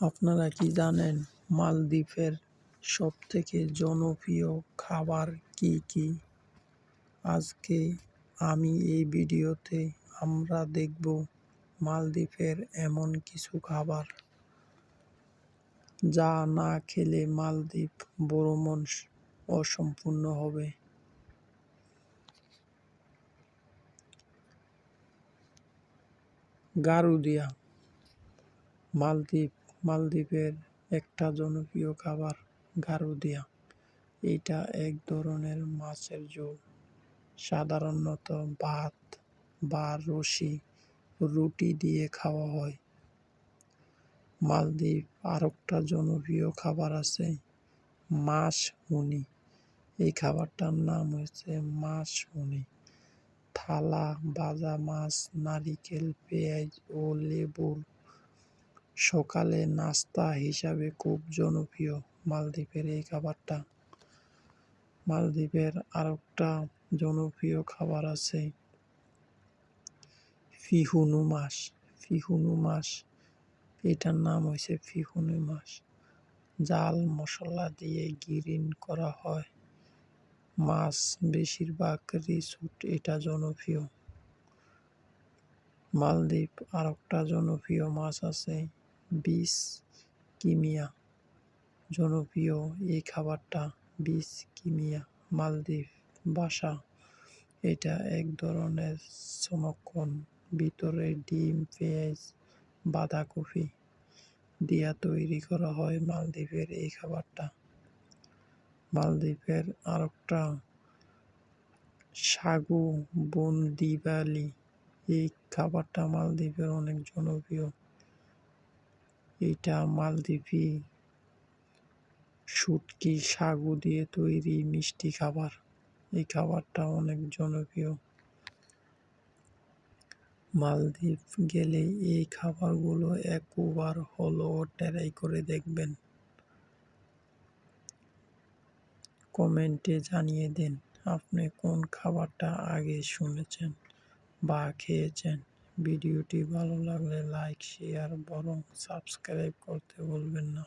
আপনারা কি জানেন মালদ্বীপের সবথেকে জনপ্রিয় খাবার কি কি? আজকে আমি এই ভিডিওতে আমরা দেখব মালদ্বীপের এমন কিছু খাবার যা না খেলে মালদ্বীপ ভ্রমণ অসম্পূর্ণ হবে। গারুদিয়া, মালদ্বীপ মালদ্বীপের একটা জনপ্রিয় খাবার গারুদিয়া। এটা এক ধরনের মাছের ঝোল। সাধারণত ভাত বা রসি রুটি দিয়ে খাওয়া হয়। মালদ্বীপ আরেকটা জনপ্রিয় খাবার আছে মাছ হুনি এই খাবারটার নাম হচ্ছে মাছ হুনি থালা, ভাজা মাছ, নারিকেল, পেঁয়াজ ও লেবুর সকালে নাস্তা হিসাবে খুব জনপ্রিয় মালদ্বীপের এই খাবারটা। মালদ্বীপের আরেকটা জনপ্রিয় খাবার আছে ফিহুনু মাছ। ফিহুনু মাছ, এটার নাম হয়েছে ফিহুনু মাছ। জাল মশলা দিয়ে গিরিন করা হয়। মাছ বেশিরভাগ রিসোর্ট এটা জনপ্রিয়। মালদ্বীপ আর একটা জনপ্রিয় মাছ আছে বিচ কিমিয়া জনপ্রিয় এই খাবারটা বিচ কিমিয়া মালদ্বীপ বাসা এটা এক ধরনের সমক্ষণ ভিতরে ডিম, পেঁয়াজ, বাঁধাকপি দিয়া তৈরি করা হয় মালদ্বীপের এই খাবারটা। মালদ্বীপের আরেকটা সাগু বন্দিবালি, এই খাবারটা মালদ্বীপের অনেক জনপ্রিয়। এটা মালদ্বীপি শুটকি, সাগু দিয়ে তৈরি মিষ্টি খাবার। এই খাবারটা অনেক জনপ্রিয়। মালদ্বীপ গেলে এই খাবারগুলো একবার হলেও ট্রাই করে দেখবেন। কমেন্টে জানিয়ে দিন, আপনি কোন খাবারটা আগে শুনেছেন বা খেয়েছেন। ভিডিওটি ভালো লাগলে লাইক শেয়ার বরং সাবস্ক্রাইব করতে ভুলবেন না।